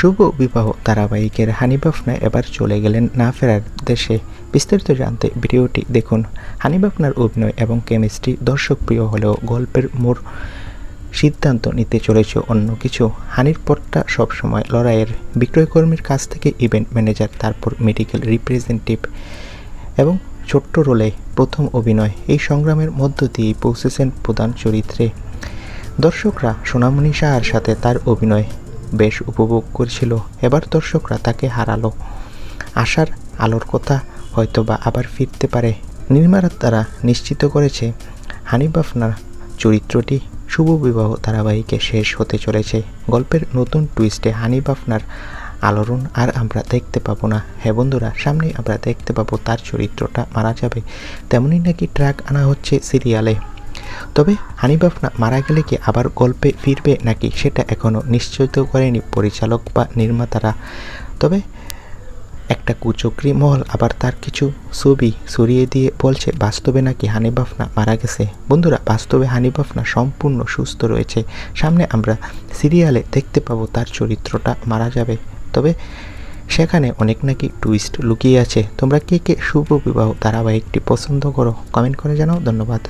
শুভ বিবাহ ধারাবাহিকের হানিবাফনা এবার চলে গেলেন না ফেরার দেশে। বিস্তারিত জানতে ভিডিওটি দেখুন। হানিবাফনার অভিনয় এবং কেমিস্ট্রি দর্শক প্রিয় হলেও গল্পের মোড় সিদ্ধান্ত নিতে চলেছে অন্য কিছু। হানির পথটা সবসময় লড়াইয়ের বিক্রয়কর্মীর কাছ থেকে ইভেন্ট ম্যানেজার, তারপর মেডিকেল রিপ্রেজেন্টেটিভ এবং ছোট্ট রোলে প্রথম অভিনয়। এই সংগ্রামের মধ্য দিয়েই পৌঁছেছেন প্রধান চরিত্রে। দর্শকরা সোনামণি সাহার সাথে তার অভিনয় বেশ উপভোগ করছিল। এবার দর্শকরা তাকে হারালো। আশার আলোর কথা হয়তোবা আবার ফিরতে পারে। নির্মাতা তারা নিশ্চিত করেছে, হানিফ আফনার চরিত্রটি শুভ বিবাহ ধারাবাহিকে শেষ হতে চলেছে। গল্পের নতুন টুইস্টে হানিফ আফনার আলোড়ন আর আমরা দেখতে পাবো না। হ্যাঁ বন্ধুরা সামনে আমরা দেখতে পাবো তার চরিত্রটা মারা যাবে। তেমনই নাকি ট্র্যাক আনা হচ্ছে সিরিয়ালে। তবে হানিফ আফনা মারা গেলে কি আবার গল্পে ফিরবে নাকি সেটা এখনও নিশ্চিত করেনি পরিচালক বা নির্মাতারা। তবে একটা কুচক্রি মহল আবার তার কিছু ছবি সরিয়ে দিয়ে বলছে, বাস্তবে নাকি হানিফ আফনা মারা গেছে? বন্ধুরা, বাস্তবে হানিফ আফনা সম্পূর্ণ সুস্থ রয়েছে। সামনে আমরা সিরিয়ালে দেখতে পাবো তার চরিত্রটা মারা যাবে। তবে সেখানে অনেক নাকি টুইস্ট লুকিয়ে আছে। তোমরা কে কে শুভ বিবাহ ধারাবাহিকটি পছন্দ করো কমেন্ট করে জানাও। ধন্যবাদ।